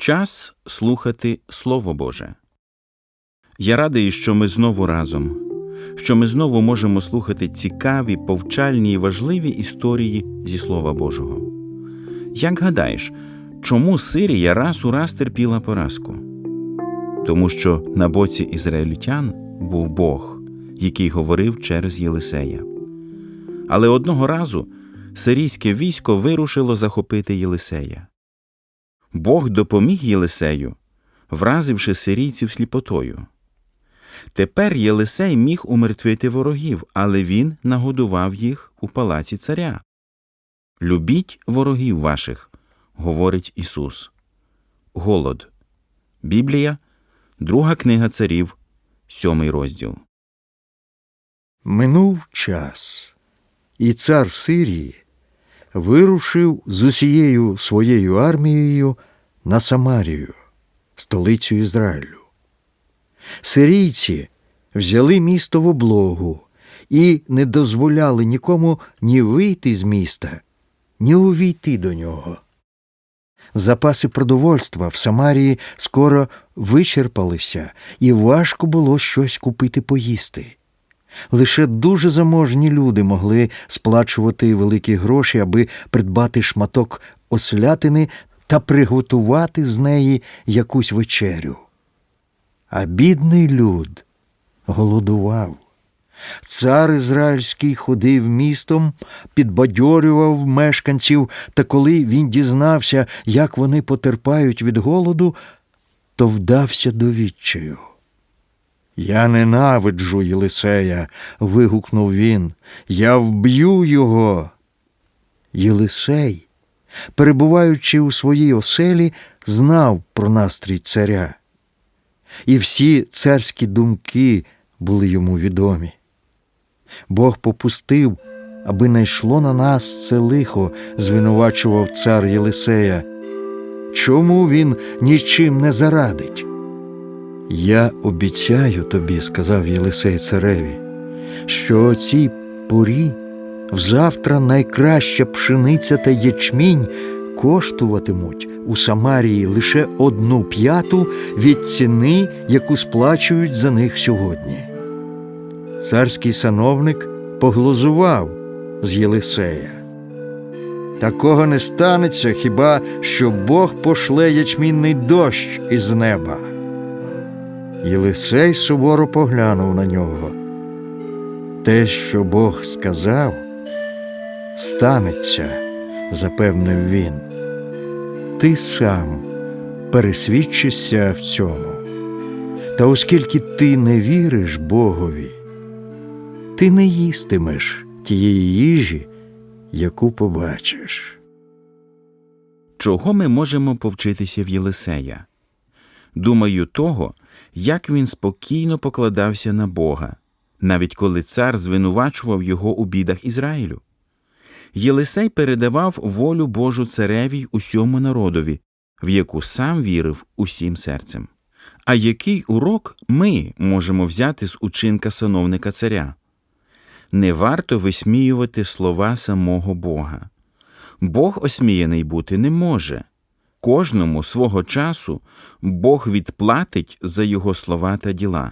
Час слухати Слово Боже. Я радий, що ми знову разом, що ми знову можемо слухати цікаві, повчальні і важливі історії зі Слова Божого. Як гадаєш, чому Сирія раз у раз терпіла поразку? Тому що на боці ізраїльтян був Бог, який говорив через Єлисея. Але одного разу сирійське військо вирушило захопити Єлисея. Бог допоміг Єлисею, вразивши сирійців сліпотою. Тепер Єлисей міг умертвити ворогів, але він нагодував їх у палаці царя. Любіть ворогів ваших, говорить Ісус. Голод. Біблія, друга книга царів, сьомий розділ. Минув час, і цар Сирії вирушив з усією своєю армією на Самарію, столицю Ізраїлю. Сирійці взяли місто в облогу і не дозволяли нікому ні вийти з міста, ні увійти до нього. Запаси продовольства в Самарії скоро вичерпалися, і важко було щось купити поїсти. Лише дуже заможні люди могли сплачувати великі гроші, аби придбати шматок ослятини та приготувати з неї якусь вечерю. А бідний люд голодував. Цар ізраїльський ходив містом, підбадьорював мешканців, та коли він дізнався, як вони потерпають від голоду, то вдався до відчаю. Я ненавиджу Єлисея, вигукнув він. Я вб'ю його. Єлисей, перебуваючи у своїй оселі, знав про настрій царя. І всі царські думки були йому відомі. Бог попустив, аби не йшло на нас це лихо, звинувачував цар Єлисея. Чому він нічим не зарадить? Я обіцяю тобі, сказав Єлисей цареві, що о цій порі взавтра найкраща пшениця та ячмінь коштуватимуть у Самарії лише одну п'яту від ціни, яку сплачують за них сьогодні. Царський сановник поглузував з Єлисея. Такого не станеться хіба що Бог пошле ячмінний дощ із неба. Єлисей суворо поглянув на нього. Те, що Бог сказав, станеться, запевнив він. Ти сам пересвідчишся в цьому. Та оскільки ти не віриш Богові, ти не їстимеш тієї їжі, яку побачиш. Чого ми можемо повчитися в Єлисея? Думаю, того, як він спокійно покладався на Бога, навіть коли цар звинувачував його у бідах Ізраїлю. Єлисей передавав волю Божу цареві й усьому народові, в яку сам вірив усім серцем. А який урок ми можемо взяти з учинка сановника царя? Не варто висміювати слова самого Бога. Бог осміяний бути не може. Кожному свого часу Бог відплатить за його слова та діла.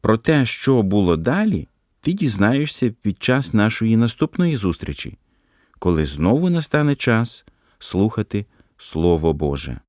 Про те, що було далі, ти дізнаєшся під час нашої наступної зустрічі, коли знову настане час слухати Слово Боже.